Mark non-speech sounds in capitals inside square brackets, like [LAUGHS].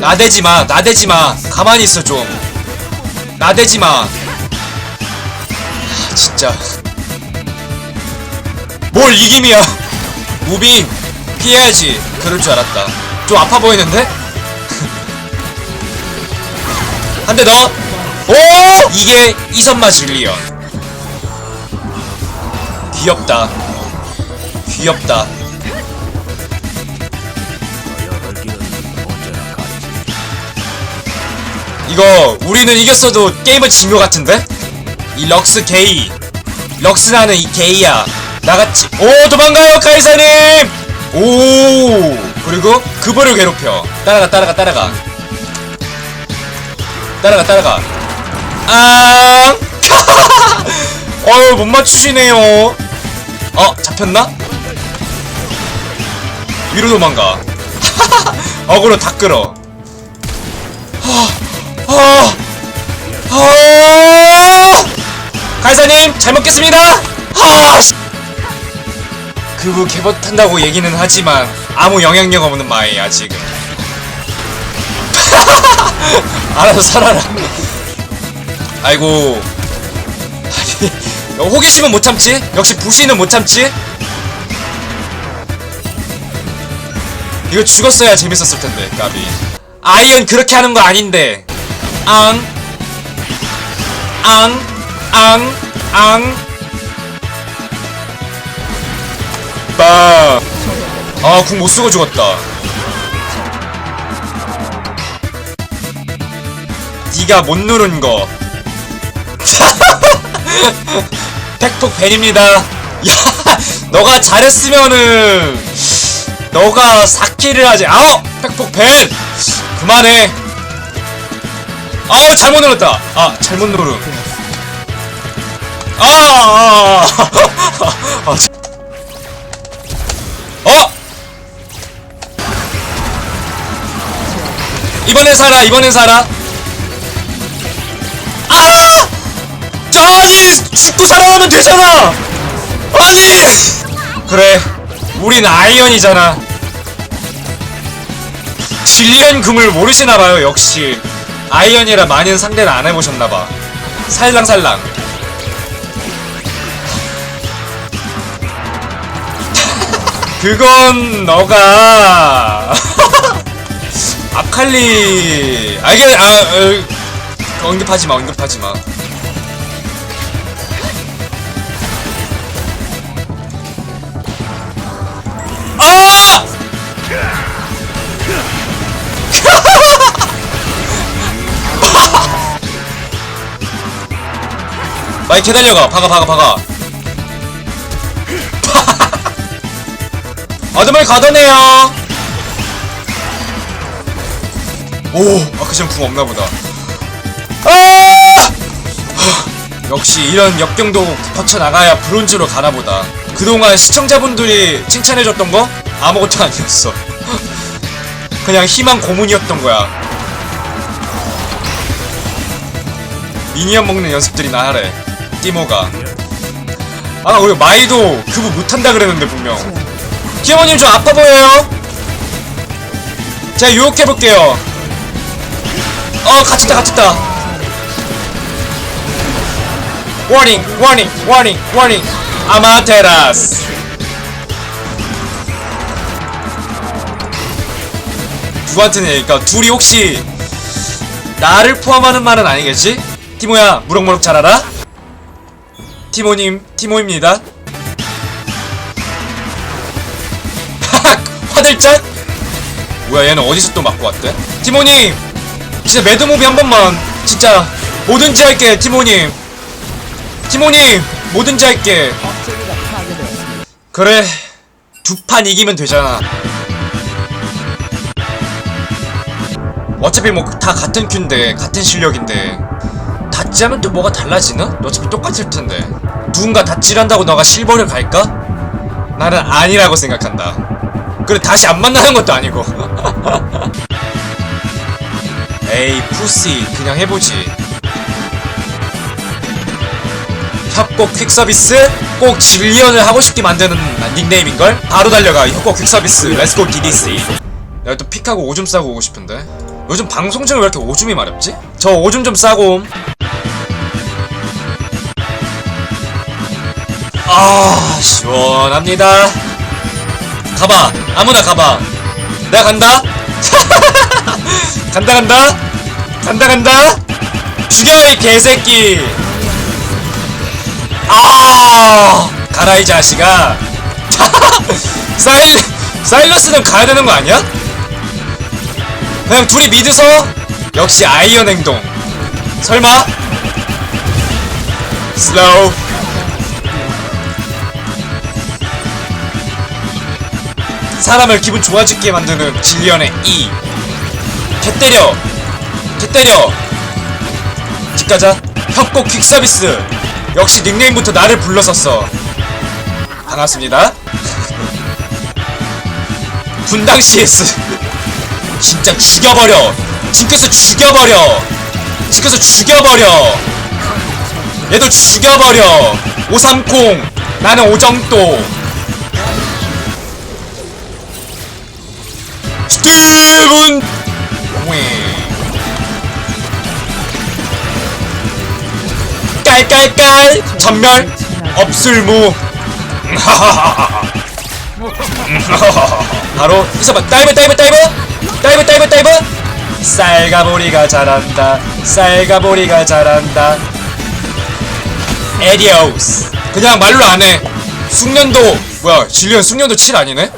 나대지 마, 나대지 마. 가만히 있어 좀. 나대지 마. 하, 진짜. 뭘 이김이야? 무빙 피해야지. 그럴 줄 알았다. 좀 아파 보이는데? [LAUGHS] 한 대 더. 오! 이게 이선마 진리언. 귀엽다. 귀엽다. 이거 우리는 이겼어도 게임은 진 것 같은데? 이 럭스 게이. 럭스라는 이 게이야. 나같이. 오 도망가요 카이사님! 오 그리고 그거를 괴롭혀. 따라가 따라가 따라가. 따라가 따라가. 아! [LAUGHS] 어휴 못 맞추시네요. 어 잡혔나? 위로 도망가. [LAUGHS] 어그로 다 끌어 아, 아, 가이사님 잘 먹겠습니다. 아, 씨. 그부 개버 탄다고 얘기는 하지만 아무 영향력 없는 마이야 지금. [LAUGHS] 알아서 살아라. 아이고. 아니, 호기심은 못 참지. 역시 부시는 못 참지. 이거 죽었어야 재밌었을 텐데 까비. 아이언 그렇게 하는 거 아닌데. 앙, 앙, 앙, 앙. 빠. 아, 궁 못 쓰고 죽었다. 네가 못 누른 거. [LAUGHS] 백폭 벤입니다. 야, 너가 잘했으면은 너가 4킬을 하지. 아우, 백폭 벤. 그만해. 아우 잘못 눌렀다. 아 잘못 누름. 아, 아, 아, 아, 자- 어? 이번엔 살아. 이번엔 살아. 아! 자, 아니 죽고 살아나면 되잖아. 아니. 그래. 우린 아이언이잖아. 질리언 금을 모르시나봐요 역시 아이언이라 많은 상대를 안 해보셨나봐. 살랑살랑. [LAUGHS] 그건 너가. [LAUGHS] 아칼리. 알게 아 어, 언급하지마 언급하지마 마이크 달려가 박아 박아 박아. [LAUGHS] 어둠을 걷어내요. 오 아크션 궁 없나보다. 아! 역시 이런 역경도 거쳐나가야 브론즈로 가나보다. 그동안 시청자분들이 칭찬해줬던 거 아무것도 [LAUGHS] 아니었어. 그냥 희망 고문이었던 거야. 미니언 먹는 연습들이 나 하래 띠모가. 아 우리 마이도 그거 못한다 그랬는데 분명. 티모님 좀 아파 보여요? 제가 유혹해볼게요. 어 갇혔다 갇혔다. 워닝 워닝 워닝 워닝 아마테라스. 누구한테는 얘기니까 둘이 혹시 나를 포함하는 말은 아니겠지? 티모야 무럭무럭 자라라 티모님 티모입니다. 화들짝? 뭐야 얘는 어디서 또 맞고 왔대? 티모님! 진짜 매드무비 한 번만. 진짜 뭐든지 할게 티모님. 티모님 뭐든지 할게. 그래 두 판 이기면 되잖아. 어차피 뭐 다 같은 큐인데 같은 실력인데 다찌하면 또 뭐가 달라지나? 어차피 똑같을 텐데 누군가 다찌한다고 너가 실버를 갈까? 나는 아니라고 생각한다 그래 다시 안 만나는 것도 아니고 [LAUGHS] 에이 푸시 그냥 해보지 협곡 퀵서비스 꼭 질리언을 하고 싶게 만드는 닉네임인걸? 바로 달려가 협곡 퀵서비스 렛츠고 DDC 내가 또 픽하고 오줌 싸고 오고 싶은데 요즘 방송 중에 왜 이렇게 오줌이 마렵지? 저 오줌 좀 싸고 옴. 아 시원합니다. 가봐. 아무나 가봐. 내가 간다? [LAUGHS] 간다 간다? 간다 간다? 죽여 이 개새끼. 아 가라 이 자식아. [LAUGHS] 사일 사일러스는 가야 되는 거 아니야? 그냥 둘이 믿으서? 역시 아이언 행동. 설마? 슬로우 사람을 기분 좋아지게 만드는 진리언의 E 개 때려. 개 때려. 집 가자. 협곡 퀵서비스. 역시 닉네임부터 나를 불렀었어. 반갑습니다. [LAUGHS] 분당 CS 진짜 죽여버려. 징크스 죽여버려. 징크스 죽여버려. 얘도 죽여버려. 오삼콩 나는 오정또 스티븐 깔깔깔. 전멸. 없을무. [LAUGHS] 바로 있어봐 다이브 다이브 다이브. 다이브 다이브 다이브. 쌀가보리가 잘한다. 쌀가보리가 잘한다. 에디오스. 그냥 말로 안해. 숙련도 뭐야 진리언 숙련도 7 아니네?